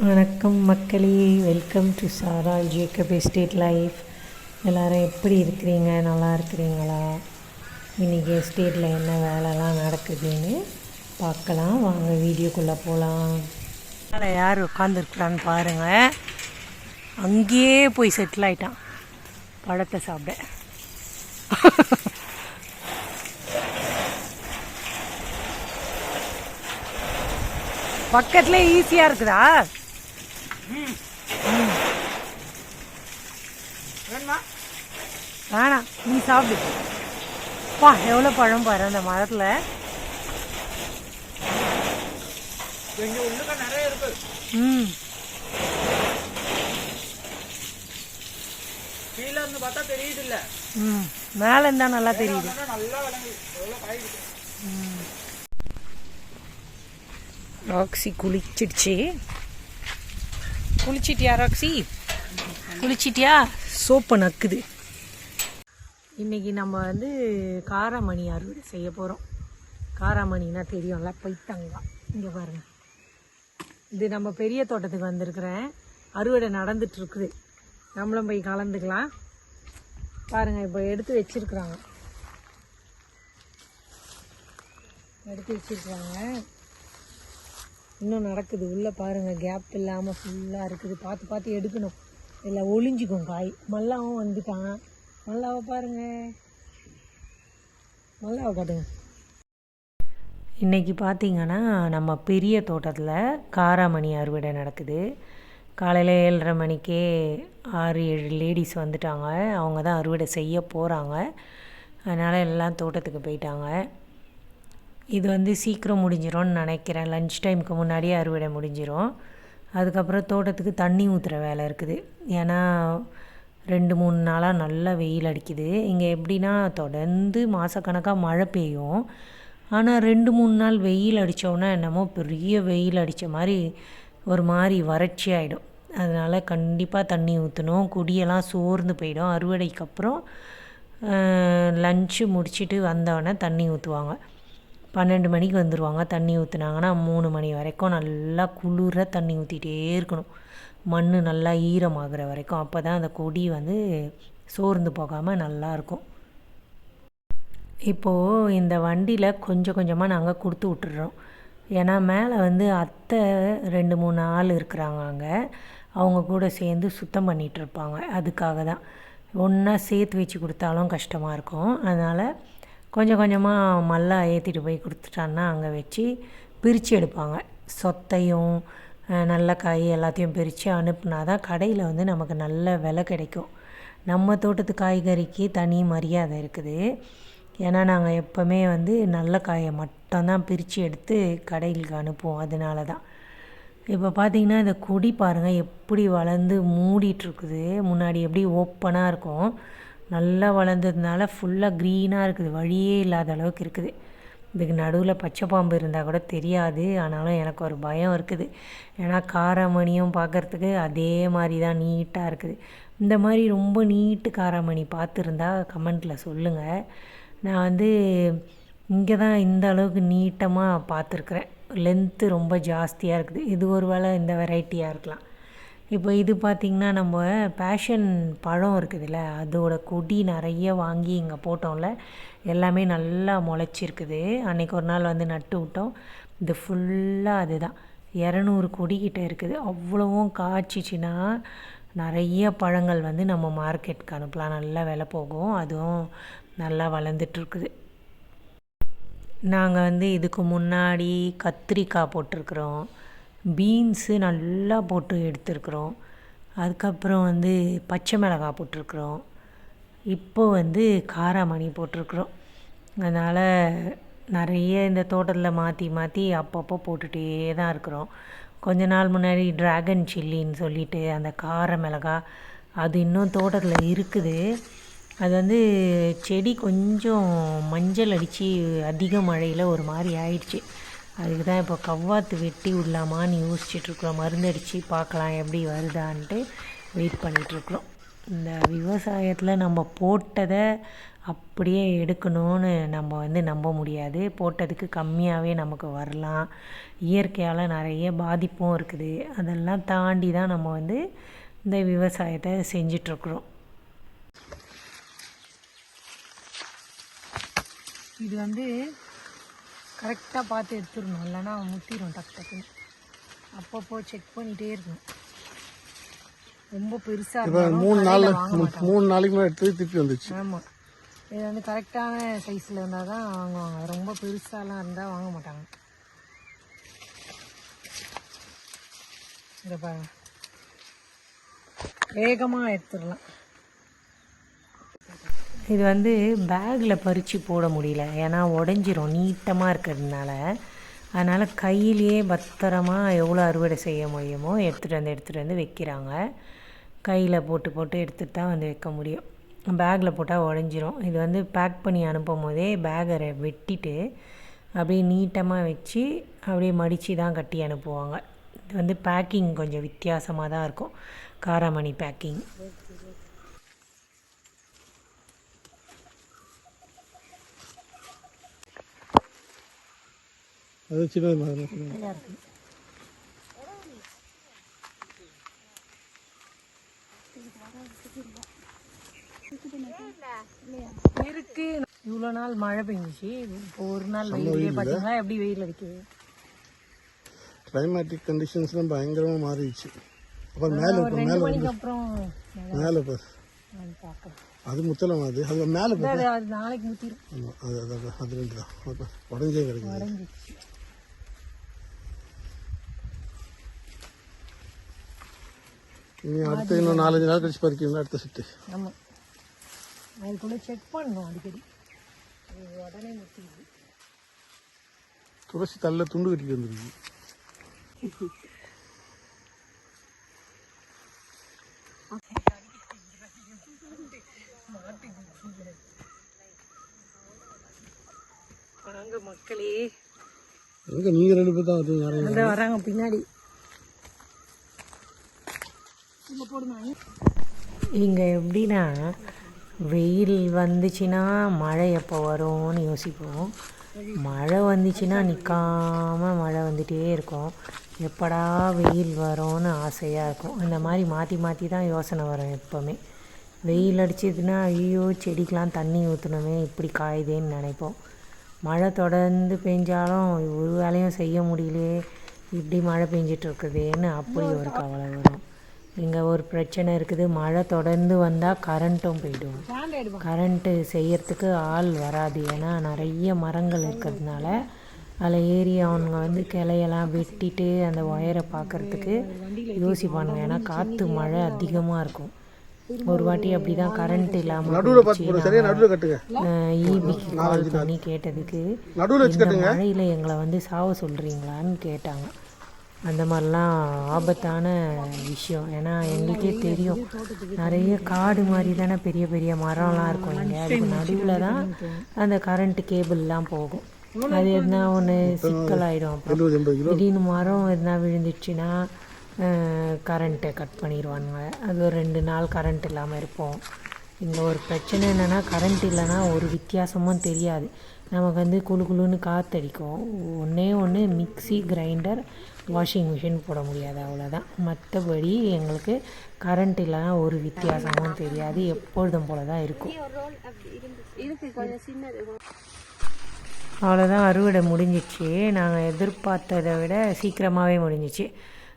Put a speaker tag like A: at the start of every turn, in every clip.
A: வணக்கம் மக்களே. Welcome to Sara Jacob estate life எல்லாரும் எப்படி இருக்கிறீங்க? நல்லா இருக்கிறீங்களா? இன்றைக்கி எஸ்டேட்டில் என்ன வேலைலாம் நடக்குதுன்னு பார்க்கலாம். வாங்க வீடியோக்குள்ளே போகலாம் மேலே யார் உட்காந்துருக்குறான்னு பாருங்கள் அங்கேயே போய் செட்டில் ஆகிட்டான் பழத்தை சாப்பிட. பக்கத்துல ஈஸியாக இருக்குதா? வேணாம்? நீ சாப்பிடு. பா எவ்வளோ பழம் பாரு அந்த மரத்தில். ம்.
B: கீழே இருந்து பார்த்தா தெரியுது இல்ல
A: ம். மேலே இருந்தால் நல்லா தெரியுது.
B: நல்லா விளங்குது. எவ்வளவு காய் இருக்கு.
A: ராக்ஸி குளிச்சிடுச்சு. குளிச்சிட்டியா ராக்ஸி? குளிச்சிட்டியா? சோப்பை நக்குது. இன்னைக்கு நம்ம வந்து காராமணி அறுவடை செய்ய போகிறோம் காராமணின்னா தெரியும்ல பைத்தங்கா. இங்கே பாருங்க. இது நம்ம பெரிய தோட்டத்துக்கு வந்திருக்கிறேன். அறுவடை நடந்துட்டு இருக்குது நம்மளும் போய் கலந்துக்கலாம். பாருங்க இப்போ எடுத்து வச்சிருக்கிறாங்க. எடுத்து வச்சிருக்கிறாங்க. இன்னும் நடக்குது. உள்ளே பாருங்கள் கேப் இல்லாமல் ஃபுல்லாக இருக்குது. பார்த்து பார்த்து எடுக்கணும். இல்லை ஒளிஞ்சிக்கும் காய். மல்லாவும் வந்துட்டான். மல்லாவை பாருங்க. மல்லாவை காட்டுங்க. இன்றைக்கி பார்த்தீங்கன்னா நம்ம பெரிய தோட்டத்தில் காராமணி அறுவடை நடக்குது. காலையில் ஏழரை மணிக்கே ஆறு ஏழு லேடிஸ் வந்துட்டாங்க. அவங்க தான் அறுவடை செய்ய போகிறாங்க அதனால் எல்லாம் தோட்டத்துக்கு போயிட்டாங்க. இது வந்து சீக்கிரம் முடிஞ்சிரும்னு நினைக்கிறேன். லன்ச் டைமுக்கு முன்னாடியே அறுவடை முடிஞ்சிரும். அதுக்கப்புறம் தோட்டத்துக்கு தண்ணி ஊற்றுற வேலை இருக்குது. ஏன்னா ரெண்டு மூணு நாளாக நல்லா வெயில் அடிக்குது. இங்கே எப்படின்னா தொடர்ந்து மாதக்கணக்காக மழை பெய்யும். ஆனால் ரெண்டு மூணு நாள் வெயில் அடித்தோன்னா என்னமோ பெரிய வெயில் அடித்த மாதிரி ஒரு மாதிரி வறட்சி ஆகிடும் அதனால் கண்டிப்பாக தண்ணி ஊற்றணும் குடியெல்லாம் சோர்ந்து போயிடும். அறுவடைக்கு அப்புறம் லஞ்சு முடிச்சுட்டு வந்தோடனே தண்ணி ஊற்றுவாங்க பன்னெண்டு மணிக்கு வந்துடுவாங்க தண்ணி ஊற்றுனாங்கன்னா மூணு மணி வரைக்கும் நல்லா குளிர தண்ணி ஊற்றிட்டே இருக்கணும். மண் நல்லா ஈரமாகிற வரைக்கும். அப்போ தான் அந்த கொடி வந்து சோர்ந்து போகாமல் நல்லாயிருக்கும் இப்போது இந்த வண்டியில் கொஞ்சம் கொஞ்சமாக நாங்கள் கொடுத்து விட்டுடுறோம் ஏன்னா மேலே வந்து அத்தை ரெண்டு மூணு ஆள் இருக்கிறாங்க அங்கே. அவங்க கூட சேர்ந்து சுத்தம் பண்ணிகிட்ருப்பாங்க அதுக்காக தான். ஒன்றா சேர்த்து வச்சு கொடுத்தாலும் கஷ்டமாக இருக்கும். அதனால் கொஞ்சம் கொஞ்சமாக மல்லா ஏற்றிட்டு போய் கொடுத்துட்டான்னா அங்கே வச்சு பிரித்து எடுப்பாங்க. சொத்தையும் நல்ல காய் எல்லாத்தையும் பிரித்து அனுப்புனா தான் கடையில் வந்து நமக்கு நல்ல விலை கிடைக்கும். நம்ம தோட்டத்து காய்கறிக்கு தனி மரியாதை இருக்குது. ஏன்னா நாங்கள் எப்போவுமே வந்து நல்ல காயை மட்டும்தான் பிரித்து எடுத்து கடைகளுக்கு அனுப்புவோம். அதனால தான். இப்போ பார்த்தீங்கன்னா இந்த கொடி பாருங்கள் எப்படி வளர்ந்து மூடிட்டுருக்குது முன்னாடி எப்படி ஓப்பனாக இருக்கும். நல்லா வளர்ந்ததுனால ஃபுல்லாக க்ரீனாக இருக்குது. வழியே இல்லாத அளவுக்கு இருக்குது. இதுக்கு நடுவில் பச்சை பாம்பு இருந்தால் கூட தெரியாது. ஆனாலும் எனக்கு ஒரு பயம் இருக்குது. ஏன்னா காராமணியும் பார்க்குறதுக்கு அதே மாதிரி தான் நீட்டாக இருக்குது. இந்த மாதிரி ரொம்ப நீட்டு காராமணி பார்த்துருந்தா கமெண்ட்டில் சொல்லுங்கள் நான் வந்து இங்கே தான் இந்த அளவுக்கு நீட்டமாக பார்த்துருக்குறேன். லென்த்து ரொம்ப ஜாஸ்தியாக இருக்குது. இது ஒரு வேளை இந்த வெரைட்டியாக இருக்கலாம். இப்போ இது பார்த்திங்கன்னா நம்ம பேஷன் பழம் இருக்குதுல்ல அதோட கொடி நிறைய வாங்கி இங்கே போட்டோம்ல எல்லாமே நல்லா முளைச்சிருக்குது. அன்றைக்கி ஒரு நாள் வந்து நட்டு விட்டோம். இது ஃபுல்லாக அதுதான். இரநூறு கொடிக்கிட்ட இருக்குது. அவ்வளவும் காய்ச்சிச்சின்னா நிறைய பழங்கள் வந்து நம்ம மார்க்கெட்டுக்கு அனுப்பலாம். நல்லா விலை போகும். அதுவும் நல்லா வளர்ந்துட்டுருக்குது. நாங்கள் வந்து இதுக்கு முன்னாடி கத்திரிக்காய் போட்டிருக்குறோம். பீன்ஸு நல்லா போட்டு எடுத்துருக்குறோம். அதுக்கப்புறம் வந்து பச்சை மிளகாய் போட்டிருக்குறோம். இப்போ வந்து காராமணி போட்டிருக்குறோம். அதனால் நிறைய இந்த தோட்டத்தில் மாற்றி மாற்றி அப்பப்போ போட்டுகிட்டே தான் இருக்கிறோம். கொஞ்ச நாள் முன்னாடி ட்ராகன் சில்லின்னு சொல்லிட்டு அந்த கார மிளகாய் அது இன்னும் தோட்டத்தில் இருக்குது. அது வந்து செடி கொஞ்சம் மஞ்சள் அடித்து அதிக மழையில் ஒரு மாதிரி ஆயிடுச்சு. அதுக்கு தான் இப்போ கவ்வாத்து வெட்டி விடலாமான்னு யோசிச்சுட்ருக்குறோம். மருந்தடித்து பார்க்கலாம் எப்படி வருதான்ட்டு வெயிட் பண்ணிகிட்ருக்குறோம் இந்த விவசாயத்தில் நம்ம போட்டதை அப்படியே எடுக்கணும்னு நம்ம வந்து நம்ப முடியாது. போட்டதுக்கு கம்மியாகவே நமக்கு வரலாம். இயற்கையால் நிறைய பாதிப்பும் இருக்குது. அதெல்லாம் தாண்டி தான் நம்ம வந்து இந்த விவசாயத்தை செஞ்சிட்ருக்குறோம். இது வந்து கரெக்டாக பார்த்து எடுத்துடணும். இல்லைன்னா முத்திரும் டக்கு டக்குன்னு. அப்பப்போ செக் பண்ணிகிட்டே இருக்கணும். ரொம்ப பெருசாக
C: மூணு நாள் மூணு நாளைக்கு மேலே எடுத்து திருப்பி வந்துச்சு
A: ஆமாம் இது வந்து கரெக்டான சைஸில் இருந்தால் தான் வாங்குவாங்க. ரொம்ப பெருசாலாம் இருந்தால் வாங்க மாட்டாங்க. இதை பாருங்க. வேகமாக எடுத்துடலாம். இது வந்து பேக்கில் பறித்து போட முடியல. ஏன்னா உடஞ்சிரும் நீட்டமாக இருக்கிறதுனால. அதனால் கையிலேயே பத்திரமா எவ்வளோ அறுவடை செய்ய முடியுமோ எடுத்துகிட்டு வந்து எடுத்துகிட்டு வந்து வைக்கிறாங்க. கையில் போட்டு போட்டு எடுத்துகிட்டு தான் வந்து வைக்க முடியும். பேக்கில் போட்டால் உடஞ்சிரும். இது வந்து பேக் பண்ணி அனுப்பும் போதே பேக்கரை வெட்டிட்டு அப்படியே நீட்டமாக வச்சு அப்படியே மடித்து தான் கட்டி அனுப்புவாங்க. இது வந்து பேக்கிங் கொஞ்சம் வித்தியாசமாக தான் இருக்கும். காராமணி பேக்கிங்
C: அது சின்னது மாதிரி
A: இருக்கு. இவ்வளோ நாள் மழை பெஞ்சிச்சு. இப்போ ஒரு நாள் வெயிலே பார்த்தீங்களா? எப்படி வெயில் அடிக்குது
C: கிளைமேட்டிக் கண்டிஷன்ஸ்லாம் பயங்கரமாக மாறிடுச்சு. அப்புறம் மேலே
A: மணிக்கு அப்புறம்
C: மேலே பார் அது முத்தலம் அது? அது மேலே
A: அது நாளைக்கு முத்திரும்.
C: அது அது அது- ரெண்டு தான். உடஞ்சே கிடைக்குது. இனி அடுத்த இன்னும் நாலஞ்சு நாள் கழிச்சு பறிக்கணும் அடுத்த செட்டு.
A: ஆமாம் அதுக்குள்ளே செக் பண்ணணும் அடிக்கடி. உடனே முத்திடுது
C: துளசி தள்ள துண்டு கட்டிட்டு வந்துருக்கு.
A: வாங்க மக்களே.
C: எங்கே நீங்கள் ரெண்டு பேர் தான்
A: வராங்க பின்னாடி. இங்கே எப்படின்னா வெயில் வந்துச்சுன்னா மழை எப்போ வரும்னு யோசிப்போம். மழை வந்துச்சுன்னா நிற்காம மழை வந்துகிட்டே இருக்கும். எப்படா வெயில் வரும்னு ஆசையாக இருக்கும். இந்த மாதிரி மாற்றி மாற்றி தான் யோசனை வரும் எப்போவுமே. வெயில் அடிச்சதுன்னா ஐயோ செடிக்கெலாம் தண்ணி ஊற்றணுமே இப்படி காயுதேன்னு நினைப்போம். மழை தொடர்ந்து பெஞ்சாலும் ஒரு வேலையும் செய்ய முடியலையே இப்படி மழை பெஞ்சிட்டுருக்குதேன்னு அப்படி ஒரு கவலை வரும். இங்கே ஒரு பிரச்சனை இருக்குது. மழை தொடர்ந்து வந்தால் கரண்ட்டும் போயிடும். கரண்ட்டு செய்யறதுக்கு ஆள் வராது. ஏன்னா நிறைய மரங்கள் இருக்கிறதுனால அதில் ஏறி அவனுங்க வந்து கிளையெல்லாம் வெட்டிட்டு அந்த ஒயரை பார்க்கறதுக்கு யோசிப்பானுங்க. ஏன்னா காற்று மழை அதிகமாக இருக்கும். ஒரு வாட்டி அப்படி தான் கரண்ட் இல்லாமல் ஈபிக்கு கால் பண்ணி கேட்டதுக்கு மழையில் எங்களை வந்து சாவ சொல்கிறீங்களான்னு கேட்டாங்க. அந்த மாதிரிலாம் ஆபத்தான விஷயம். ஏன்னா எங்களுக்கே தெரியும். நிறைய காடு மாதிரி தானே பெரிய பெரிய மரம்லாம் இருக்கும் இங்கே. அதுக்கு நடுவில் தான் அந்த கரண்ட் கேபிள்லாம் போகும். அது எதுனா ஒன்று சிக்கலாயிடும் அப்புறம். திடீர்னு மரம் எதுனா விழுந்துச்சுன்னா கரண்ட்டை கட் பண்ணிடுவாங்க அது ஒரு ரெண்டு நாள் கரண்ட் இல்லாமல் இருப்போம். இங்கே ஒரு பிரச்சனை என்னென்னா கரண்ட் இல்லைன்னா ஒரு வித்தியாசமும் தெரியாது. நமக்கு வந்து குளு குளுன்னு காற்றடிக்கும் ஒன்றே ஒன்று மிக்ஸி கிரைண்டர் வாஷிங் மிஷின் போட முடியாது அவ்வளோதான் மற்றபடி எங்களுக்கு கரண்ட் இல்லைன்னா ஒரு வித்தியாசமும் தெரியாது. எப்பொழுதும் போல தான் இருக்கும். அவ்வளோதான் அறுவடை முடிஞ்சிச்சு. நாங்கள் எதிர்பார்த்ததை விட சீக்கிரமாகவே முடிஞ்சிச்சு.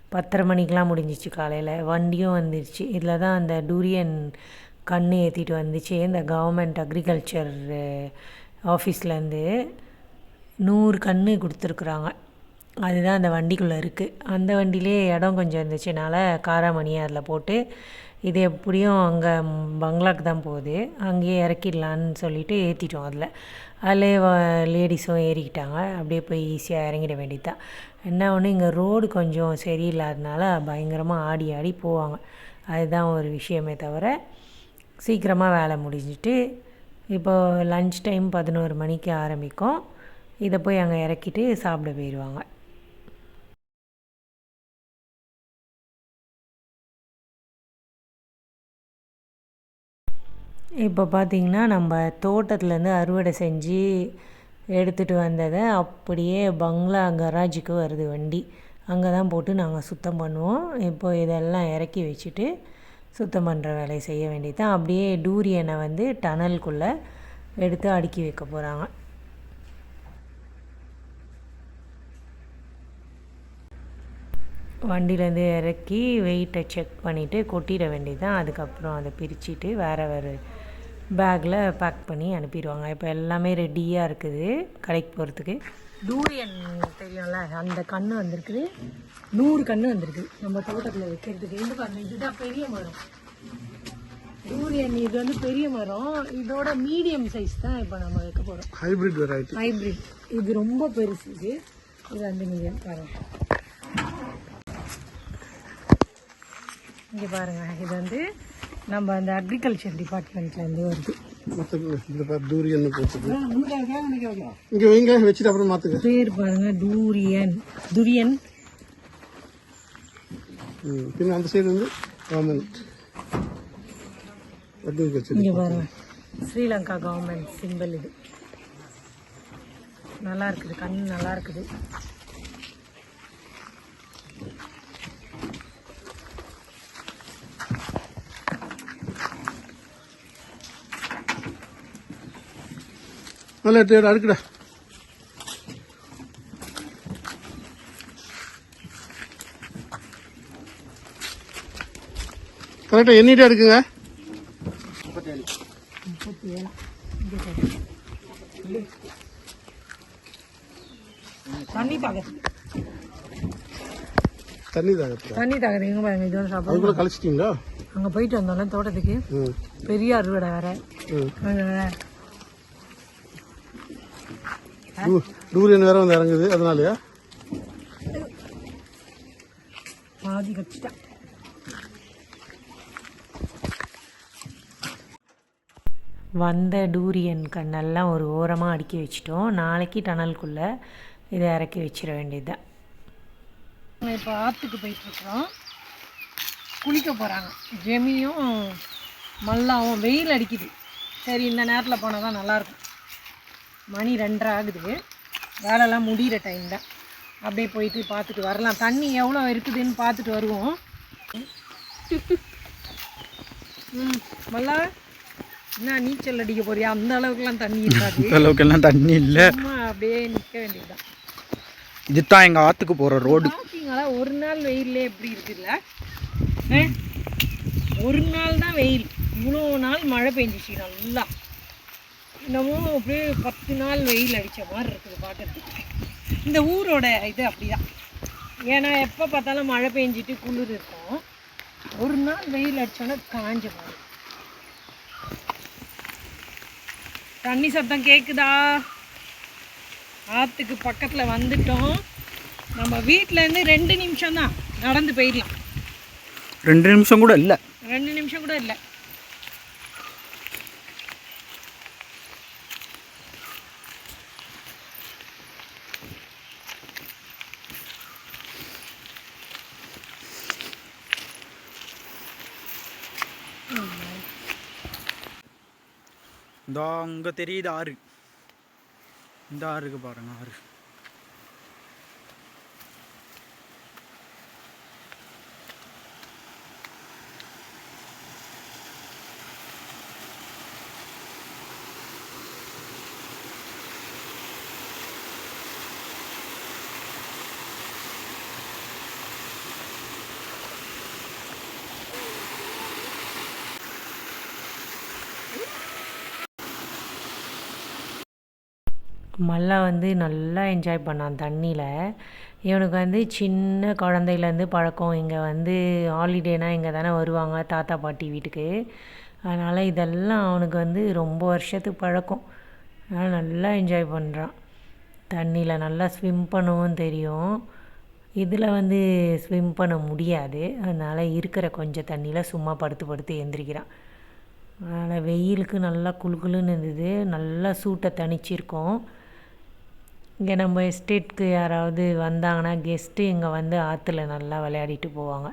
A: பத்தரை மணிக்கெலாம் முடிஞ்சிச்சு காலையில். வண்டியும் வந்துருச்சு. இதில் தான் அந்த டூரியன் கன்று ஏற்றிட்டு வந்துச்சு. இந்த கவர்மெண்ட் அக்ரிகல்ச்சர் ஆஃபீஸ்லேருந்து நூறு கன்று கொடுத்துருக்குறாங்க. அதுதான் அந்த வண்டிக்குள்ளே இருக்குது அந்த வண்டியிலே இடம் கொஞ்சம் இருந்துச்சுனால காராமணியை அதில் போட்டு இது எப்படியும் அங்கே பங்களாக்கு தான் போகுது. அங்கேயே இறக்கிடலான்னு சொல்லிட்டு ஏற்றிட்டோம் அதில். அதிலே லேடிஸும் ஏறிக்கிட்டாங்க. அப்படியே போய் ஈஸியாக இறங்கிட வேண்டியதுதான் என்ன ஒன்று இங்கே ரோடு கொஞ்சம் சரியில்லாதனால பயங்கரமாக ஆடி ஆடி போவாங்க. அதுதான் ஒரு விஷயமே தவிர சீக்கிரமாக வேலை முடிஞ்சிட்டு இப்போ லஞ்ச் டைம் பதினோரு மணிக்கு ஆரம்பிக்கும். இதை போய் அங்கே இறக்கிட்டு சாப்பிட போயிடுவாங்க இப்போ பார்த்திங்கன்னா நம்ம தோட்டத்துலேருந்து அறுவடை செஞ்சு எடுத்துகிட்டு வந்ததை அப்படியே பங்களா கராஜுக்கு வருது வண்டி. அங்கே தான் போட்டு நாங்கள் சுத்தம் பண்ணுவோம். இப்போ இதெல்லாம் இறக்கி வச்சுட்டு சுத்தம் பண்ணுற வேலையை செய்ய வேண்டியது தான். அப்படியே டூரியனை வந்து டனலுக்குள்ளே எடுத்து அடுக்கி வைக்க போகிறாங்க வண்டியிலேருந்து இறக்கி வெயிட்டை செக் பண்ணிவிட்டு கொட்டிட வேண்டியது தான். அதுக்கப்புறம் அதை பிரிச்சுட்டு வேறு வேறு பேக்கில் பேக் பண்ணி அனுப்பிடுவாங்க. இப்போ எல்லாமே ரெடியாக இருக்குது. கடைக்கு போகிறதுக்கு டூரியன் தெரியும்ல? அந்த கன்று வந்திருக்குது. நூறு கன்று வந்திருக்கு. நம்ம தோட்டத்தில் வைக்கிறதுக்கு. இந்த பாருங்க இதுதான் பெரிய மரம். டூரியன் இது வந்து பெரிய மரம். இதோட மீடியம் சைஸ் தான் இப்போ நம்ம வைக்க போகிறோம்
C: ஹைபிரிட் வெரைட்டி
A: ஹைப்ரிட் இது ரொம்ப பெருசு இது. இது வந்து நீங்கள் பாருங்க. இங்கே பாருங்க. இது வந்து நம்ம அந்த அக்ரிகல்ச்சர் டிபார்ட்மெண்ட்லேருந்து வருது.
C: டூரியன் இங்கே வச்சுட்டு அப்புறம் மாற்றுங்க
A: பேர் பாருங்க டூரியன் துரியன்.
C: பின்ன அந்த சைடு வந்து கவர்மெண்ட் அக்ரிகல்ச்சர்
A: இங்கே பாருங்க ஸ்ரீலங்கா கவர்மெண்ட் சிம்பிள் இது. நல்லா இருக்குது கண் நல்லா இருக்குது.
C: நல்லா எடுத்து அடுக்குடா கரெக்டாக எண்ணிட்டே எடுக்குங்க.
A: தண்ணி தாகத்து
C: தண்ணி
A: தாகத்து எங்கே பாருங்க இது
C: அதுக்குள்ளே கழிச்சிட்டிங்களா?
A: அங்கே போயிட்டு வந்தோம்ல தோட்டத்துக்கு. பெரிய அறுவடை வேற.
C: டூரியன் வேற வந்து இறங்குது. அதனாலயா?
A: பாதி கட்டிட்டேன் வந்த டூரியன் கண்ணெல்லாம் ஒரு ஓரமாக அடுக்கி வச்சிட்டோம். நாளைக்கு டனலுக்குள்ளே இதை இறக்கி வச்சிட வேண்டியதுதான். இப்போ ஆற்றுக்கு போயிட்டுருக்குறோம் குளிக்க போகிறாங்க ஜெமியும் மல்லாவும் வெயில் அடிக்குது. சரி இந்த நேரத்தில் போனால் தான் நல்லாயிருக்கும் மணி ரெண்டரை ஆகுது வேலைலாம் முடிகிற டைம் தான். அப்படியே போயிட்டு பார்த்துட்டு வரலாம். தண்ணி எவ்வளோ இருக்குதுன்னு பார்த்துட்டு வருவோம். ம் மல்லா என்ன நீச்சல் அடிக்க போறியா? அந்த அளவுக்குலாம் தண்ணி இருக்காது.
B: இந்த அளவுக்கெல்லாம் தண்ணி இல்லை.
A: அப்படியே நிற்க வேண்டியதுதான்.
B: இதுதான் எங்கள் ஆற்றுக்கு போகிற ரோடு.
A: பார்த்தீங்களா ஒரு நாள் வெயிலே எப்படி இருக்குல்ல? ஒரு நாள் தான் வெயில். இவ்வளோ நாள் மழை பெஞ்சிச்சு நல்லா. என்னமோ அப்படியே பத்து நாள் வெயில் அடித்த மாதிரி இருக்குது பார்க்கறதுக்கு இந்த ஊரோட இது அப்படிதான். ஏன்னா எப்போ பார்த்தாலும் மழை பெஞ்சிட்டு குளிர் இருக்கும். ஒரு நாள் வெயில் அடிச்சோன்னா காஞ்ச மாதிரி. தண்ணி சத்தம் கேக்குதா? ஆற்றுக்கு பக்கத்தில் வந்துட்டோம். நம்ம வீட்டிலேருந்து ரெண்டு நிமிஷம் தான் நடந்து போயிடலாம்.
B: ரெண்டு நிமிஷம் கூட இல்லை.
A: ரெண்டு நிமிஷம் கூட இல்லை.
B: இந்த அங்கே தெரியுது ஆறு. இந்த ஆறுக்கு பாருங்கள் ஆறு.
A: மல்லா வந்து நல்லா என்ஜாய் பண்ணான் தண்ணியில். இவனுக்கு வந்து சின்ன குழந்தையிலேருந்து பழக்கம். இங்கே வந்து ஹாலிடேனா இங்கே தானே வருவாங்க தாத்தா பாட்டி வீட்டுக்கு. அதனால் இதெல்லாம் அவனுக்கு வந்து ரொம்ப வருஷத்துக்கு பழக்கம். அதனால் நல்லா என்ஜாய் பண்ணுறான் தண்ணியில் நல்லா ஸ்விம் பண்ணவும் தெரியும். இதில் வந்து ஸ்விம் பண்ண முடியாது. அதனால் இருக்கிற கொஞ்சம் தண்ணியில் சும்மா படுத்து படுத்து எந்திரிக்கிறான். அதனால் வெயிலுக்கு நல்லா குலுகுலுன்னு இருந்தது. நல்லா சூட்டை தணிச்சிருக்கோம். இங்கே நம்ம எஸ்டேட்க்கு யாராவது வந்தாங்கன்னா கெஸ்ட்டு இங்கே வந்து ஆற்றுல நல்லா விளையாடிட்டு போவாங்க.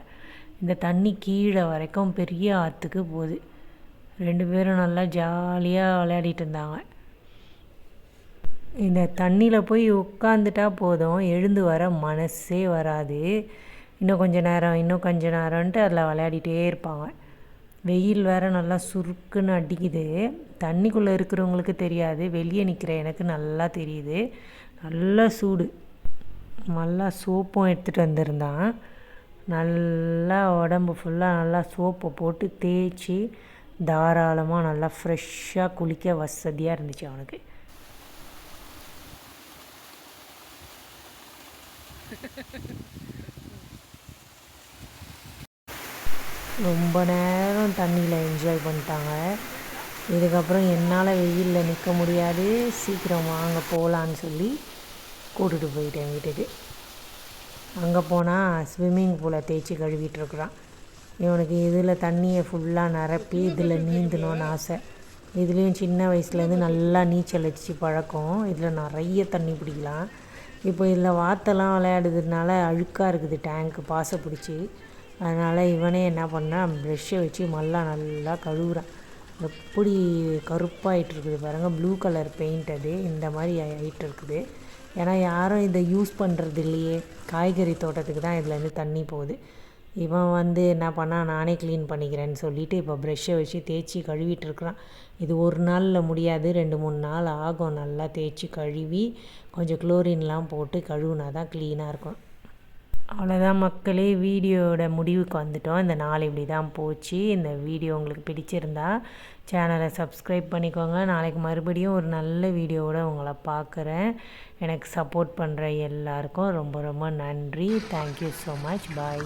A: இந்த தண்ணி கீழே வரைக்கும் பெரிய ஆற்றுக்கு போகுது. ரெண்டு பேரும் நல்லா ஜாலியாக விளையாடிட்டு இருந்தாங்க. இந்த தண்ணியில் போய் உட்காந்துட்டா போதும். எழுந்து வர மனசே வராது. இன்னும் கொஞ்ச நேரம் இன்னும் கொஞ்ச நேரம்ன்ட்டு அதில் விளையாடிட்டே இருப்பாங்க. வெயில் வேறு நல்லா சுருக்குன்னு அடிக்குது. தண்ணிக்குள்ளே இருக்கிறவங்களுக்கு தெரியாது. வெளியே நிற்கிற எனக்கு நல்லா தெரியுது. நல்லா சூடு. நல்லா சோப்பும் எடுத்துகிட்டு வந்திருந்தான். நல்லா உடம்பு ஃபுல்லாக நல்லா சோப்பை போட்டு தேய்ச்சி தாராளமாக நல்லா ஃப்ரெஷ்ஷாக குளிக்க வசதியாக இருந்துச்சு அவனுக்கு. ரொம்ப நேரம் தண்ணியில் என்ஜாய் பண்ணிட்டாங்க. இதுக்கப்புறம் என்னால் வெயிலில் நிற்க முடியாது. சீக்கிரம் வாங்க போகலான்னு சொல்லி கூட்டிகிட்டு போயிட்டேன் வீட்டுக்கு. அங்கே போனால் ஸ்விம்மிங் பூலை தேய்ச்சி கழுவிட்டுருக்குறான். இவனுக்கு இதில் தண்ணியை ஃபுல்லாக நிரப்பி இதில் நீந்தணும்னு ஆசை. இதுலேயும் சின்ன வயசுலேருந்து நல்லா நீச்சல் அடித்து பழக்கம். இதில் நிறைய தண்ணி பிடிக்கலாம். இப்போ இதில் வாத்தெல்லாம் விளையாடுறதுனால அழுக்காக இருக்குது டேங்க்கு பாசை பிடிச்சி. அதனால் இவனே என்ன பண்ணால் ப்ரெஷ்ஷை வச்சு மல்லா நல்லா கழுவுறான். எப்படி கருப்பாகிட்டு இருக்குது பாருங்கள் ப்ளூ கலர் பெயிண்ட் அது. இந்த மாதிரி ஆகிட்டு இருக்குது ஏன்னா யாரும் இதை யூஸ் பண்ணுறது இல்லையே காய்கறி தோட்டத்துக்கு தான் இதுலேருந்து தண்ணி போகுது. இவன் வந்து என்ன பண்ணால் நானே க்ளீன் பண்ணிக்கிறேன்னு சொல்லிவிட்டு இப்போ ப்ரெஷ்ஷை வச்சு தேய்ச்சி கழுவிட்டுருக்குறான் இது ஒரு நாளில் முடியாது. ரெண்டு மூணு நாள் ஆகும். நல்லா தேய்ச்சி கழுவி கொஞ்சம் குளோரின்லாம் போட்டு கழுவுனா தான் க்ளீனாக இருக்கும். அவ்வளோதான் மக்களே. வீடியோவோட முடிவுக்கு வந்துட்டோம். இந்த நாள் இப்படி தான் போச்சு. இந்த வீடியோ உங்களுக்கு பிடிச்சிருந்தா சேனலை சப்ஸ்கிரைப் பண்ணிக்கோங்க. நாளைக்கு மறுபடியும் ஒரு நல்ல வீடியோவோட உங்களை பார்க்குறேன். எனக்கு சப்போர்ட் பண்ணுற எல்லாருக்கும் ரொம்ப ரொம்ப நன்றி. Thank you so much bye